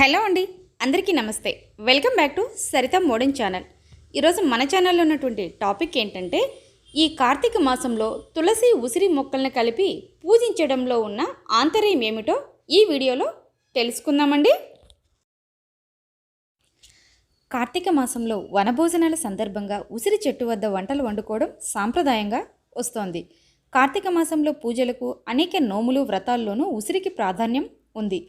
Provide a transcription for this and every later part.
Hello అండి అందరికీ నమస్తే. Welcome back to Saritha modern channel. ఈరోజు మన ఛానల్లో ఉన్నటువంటి టాపిక్ ఏంటంటే ఈ కార్తీక మాసంలో తులసి ఉసిరి మొక్కలను కలిపి పూజించడంలో ఉన్న ఆంతర్యం ఏమిటో ఈ వీడియోలో తెలుసుకుందామండి. కార్తీక మాసంలో వనభోజనాల సందర్భంగా ఉసిరి చెట్టు వద్ద వంటలు వండుకోవడం సాంప్రదాయంగా వస్తోంది. కార్తీక మాసంలో పూజలకు అనేక నోములు వ్రతాల్లోనూ ఉసిరికి ప్రాధాన్యం ఉంది.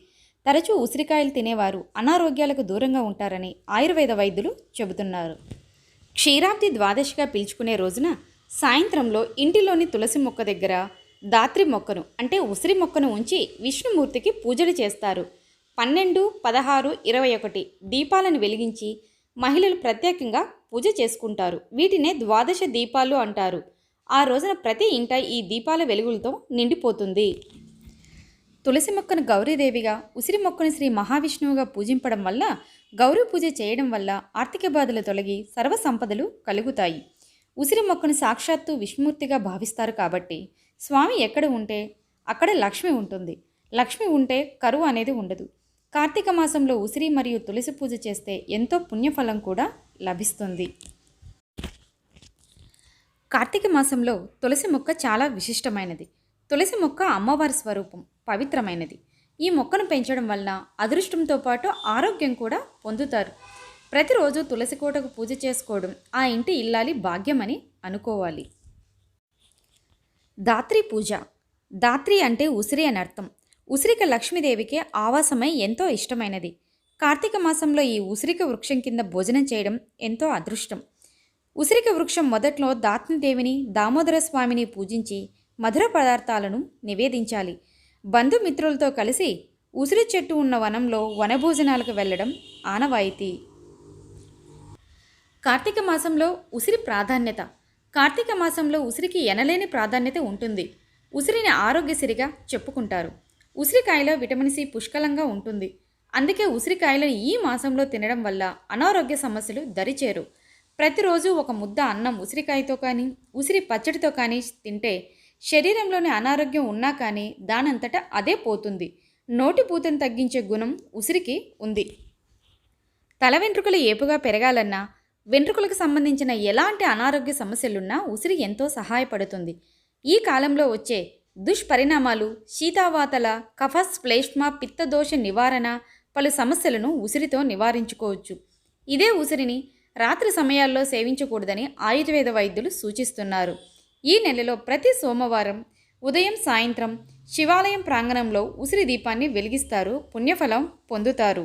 తరచూ ఉసిరికాయలు తినేవారు అనారోగ్యాలకు దూరంగా ఉంటారని ఆయుర్వేద వైద్యులు చెబుతున్నారు. క్షీరాబ్ది ద్వాదశిగా పిలుచుకునే రోజున సాయంత్రంలో ఇంటిలోని తులసి మొక్క దగ్గర దాత్రి మొక్కను అంటే ఉసిరి మొక్కను ఉంచి విష్ణుమూర్తికి పూజలు చేస్తారు. పన్నెండు పదహారు ఇరవై ఒకటి దీపాలను వెలిగించి మహిళలు ప్రత్యేకంగా పూజ చేసుకుంటారు. వీటినే ద్వాదశ దీపాలు అంటారు. ఆ రోజున ప్రతి ఇంట ఈ దీపాల వెలుగులతో నిండిపోతుంది. తులసి మొక్కను గౌరీదేవిగా ఉసిరి మొక్కను శ్రీ మహావిష్ణువుగా పూజింపడం వల్ల గౌరీ పూజ చేయడం వల్ల ఆర్థిక బాధలు తొలగి సర్వ సంపదలు కలుగుతాయి. ఉసిరి మొక్కను సాక్షాత్తు విష్ణుమూర్తిగా భావిస్తారు కాబట్టి స్వామి ఎక్కడ ఉంటే అక్కడ లక్ష్మి ఉంటుంది. లక్ష్మి ఉంటే కరువు అనేది ఉండదు. కార్తీక మాసంలో ఉసిరి మరియు తులసి పూజ చేస్తే ఎంతో పుణ్యఫలం కూడా లభిస్తుంది. కార్తీక మాసంలో తులసి మొక్క చాలా విశిష్టమైనది. తులసి మొక్క అమ్మవారి స్వరూపం పవిత్రమైనది. ఈ మొక్కను పెంచడం వల్ల అదృష్టంతో పాటు ఆరోగ్యం కూడా పొందుతారు. ప్రతిరోజు తులసి కోటకు పూజ చేసుకోవడం ఆ ఇంటి ఇల్లాలి భాగ్యమని అనుకోవాలి. దాత్రి పూజ. దాత్రి అంటే ఉసిరి అని అర్థం. ఉసిరిక లక్ష్మీదేవికి ఆవాసమై ఎంతో ఇష్టమైనది. కార్తీక మాసంలో ఈ ఉసిరిక వృక్షం కింద భోజనం చేయడం ఎంతో అదృష్టం. ఉసిరిక వృక్షం మొదట్లో దాత్నిదేవిని దామోదర స్వామిని పూజించి మధుర పదార్థాలను నివేదించాలి. బంధుమిత్రులతో కలిసి ఉసిరి చెట్టు ఉన్న వనంలో వనభోజనాలకు వెళ్ళడం ఆనవాయితీ. కార్తీక మాసంలో ఉసిరి ప్రాధాన్యత. కార్తీక మాసంలో ఉసిరికి ఎనలేని ప్రాధాన్యత ఉంటుంది. ఉసిరిని ఆరోగ్యసిరిగా చెప్పుకుంటారు. ఉసిరికాయలో విటమిన్ సి పుష్కలంగా ఉంటుంది. అందుకే ఉసిరికాయలను ఈ మాసంలో తినడం వల్ల అనారోగ్య సమస్యలు దరిచేరు. ప్రతిరోజు ఒక ముద్ద అన్నం ఉసిరికాయతో కానీ ఉసిరి పచ్చడితో కానీ తింటే శరీరంలోని అనారోగ్యం ఉన్నా కానీ దానంతటా అదే పోతుంది. నోటి పూతను తగ్గించే గుణం ఉసిరికి ఉంది. తల వెంట్రుకలు ఏపుగా పెరగాలన్నా వెంట్రుకలకు సంబంధించిన ఎలాంటి అనారోగ్య సమస్యలున్నా ఉసిరి ఎంతో సహాయపడుతుంది. ఈ కాలంలో వచ్చే దుష్పరిణామాలు శీతావాతల కఫస్ ప్లేష్మా పిత్తదోష నివారణ పలు సమస్యలను ఉసిరితో నివారించుకోవచ్చు. ఇదే ఉసిరిని రాత్రి సమయాల్లో సేవించకూడదని ఆయుర్వేద వైద్యులు సూచిస్తున్నారు. ఈ నెలలో ప్రతి సోమవారం ఉదయం సాయంత్రం శివాలయం ప్రాంగణంలో ఉసిరి దీపాన్ని వెలిగిస్తారు పుణ్యఫలం పొందుతారు.